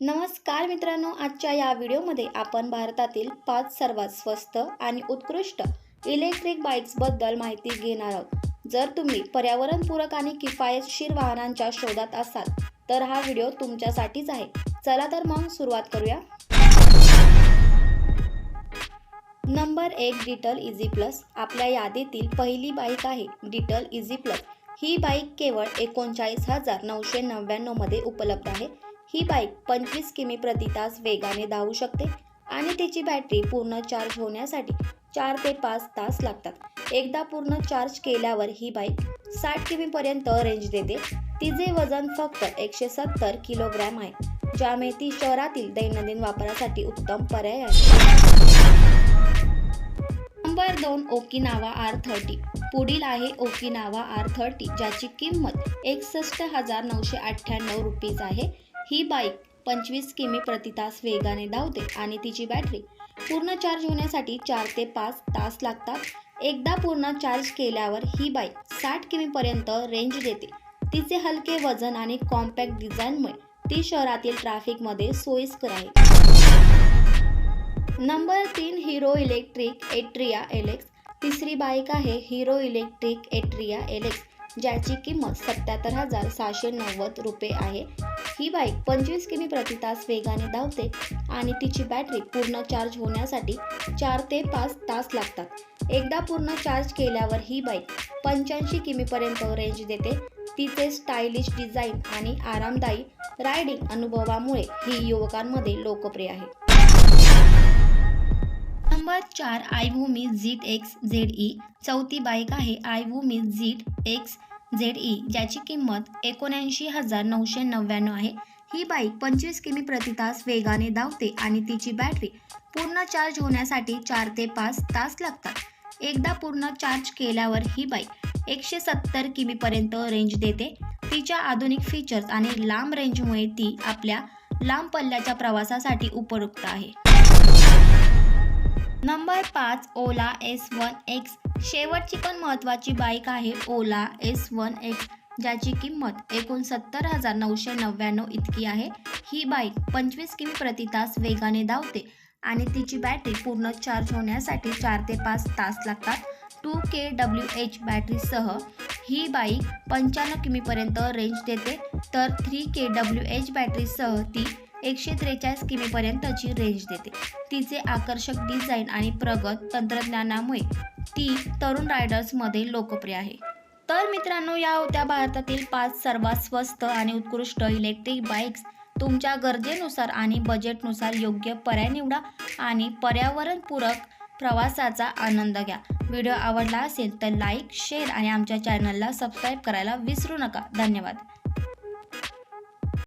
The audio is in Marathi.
नमस्कार मित्रांनो आजच्या या व्हिडिओमध्ये आपण भारतातील पाच सर्वात स्वस्त आणि उत्कृष्ट इलेक्ट्रिक बाईक्सबद्दल माहिती घेणार आहोत. जर तुम्ही पर्यावरणपूरक आणि किफायतशीर वाहनांच्या शोधात असाल तर हा व्हिडिओ तुमच्यासाठीच आहे. चला तर मग सुरुवात करूया. नंबर एक डिटल इझी प्लस. आपल्या यादीतील पहिली बाईक आहे डिटल इझी प्लस. ही बाईक केवळ एकोणचाळीस हजार नऊशे नव्याण्णवमध्ये उपलब्ध आहे. ही बाईक पंचवीस किमी प्रति तास वेगाने धावू शकते आणि तिची बॅटरी पूर्ण चार्ज होण्यासाठी चार ते पाच तास लागतात. एकदा पूर्ण चार्ज केल्यावर ही बाईक साठ किमीपर्यंत रेंज देते. तिचे वजन फक्त एकशे सत्तर किलोग्रॅम आहे ज्यामुळे ती शहरातील दैनंदिन वापरासाठी उत्तम पर्याय आहे. नंबर दोन ओकिनावा आर थर्टी. पुढील आहे ओकिनावा आर थर्टी ज्याची किंमत एकसष्ट हजार नऊशे अठ्ठ्याण्णव रुपीज आहे. ही बाईक पंचवीस किमी प्रति तास वेगाने धावते आणि तिची बॅटरी पूर्ण चार्ज होण्यासाठी चार ते पाच तास लागतात. एकदा पूर्ण चार्ज केल्यावर ही बाईक साठ किमीपर्यंत रेंज देते. तिचे हलके वजन आणि कॉम्पॅक्ट डिझाईनमुळे ती शहरातील ट्रॅफिकमध्ये सोयीस्कर आहे. नंबर तीन hero electric Atria L X तिसरी बाईक आहे hero electric Atria L X ज्याची किंमत सत्याहत्तर हजार सहाशे नव्वद रुपये आहे. ही बाईक पंचवीस किमी प्रति तास वेगाने धावते आणि तिची बॅटरी पूर्ण चार्ज होण्यासाठी चार ते पाच तास लागतात. एकदा पूर्ण चार्ज केल्यावर ही बाईक पंच्याऐंशी किमीपर्यंत रेंज देते. तिचे स्टायलिश डिझाईन आणि आरामदायी रायडिंग अनुभवामुळे ही युवकांमध्ये लोकप्रिय आहे. नंबर चार i voo mi jeet X Z E. चौथी बाईक आहे i voo mi jeet X Z E. ज्याची किंमत एकोणऐंशी हजार नऊशे नव्याण्णव आहे. ही बाईक पंचवीस किमी प्रति तास वेगाने धावते आणि तिची बॅटरी पूर्ण चार्ज होण्यासाठी चार ते पाच तास लागतात. एकदा पूर्ण चार्ज केल्यावर ही बाईक एकशे सत्तर किमीपर्यंत रेंज देते. तिच्या आधुनिक फीचर्स आणि लांब रेंजमुळे ती आपल्या लांब पल्ल्याच्या प्रवासासाठी उपयुक्त आहे. नंबर पाच ओला एस वन एक्स. शेवटची पण महत्त्वाची बाईक आहे ओला एस वन एक्स ज्याची किंमत एकोणसत्तर हजार नऊशे नव्याण्णव इतकी आहे. ही बाईक पंचवीस किमी प्रति तास वेगाने धावते आणि तिची बॅटरी पूर्ण चार्ज होण्यासाठी चार ते पाच तास लागतात. टू के डब्ल्यू एच बॅटरीसह ही बाईक पंच्याण्णव किमीपर्यंत रेंज देते? तर थ्री के डब्ल्यू एच बॅटरीसह ती एकशे त्रेचाळीस किमीपर्यंतची रेंज देते. तिचे आकर्षक डिझाईन आणि प्रगत तंत्रज्ञानामुळे ती तरुण रायडर्समध्ये लोकप्रिय आहे. तर मित्रांनो या होत्या भारतातील पाच सर्वात स्वस्त आणि उत्कृष्ट इलेक्ट्रिक बाईक्स तुमच्या गरजेनुसार आणि बजेटनुसार योग्य पर्याय निवडा आणि पर्यावरणपूरक प्रवासाचा आनंद घ्या. व्हिडिओ आवडला असेल तर लाईक शेअर आणि आमच्या चॅनलला सबस्क्राईब करायला विसरू नका. धन्यवाद.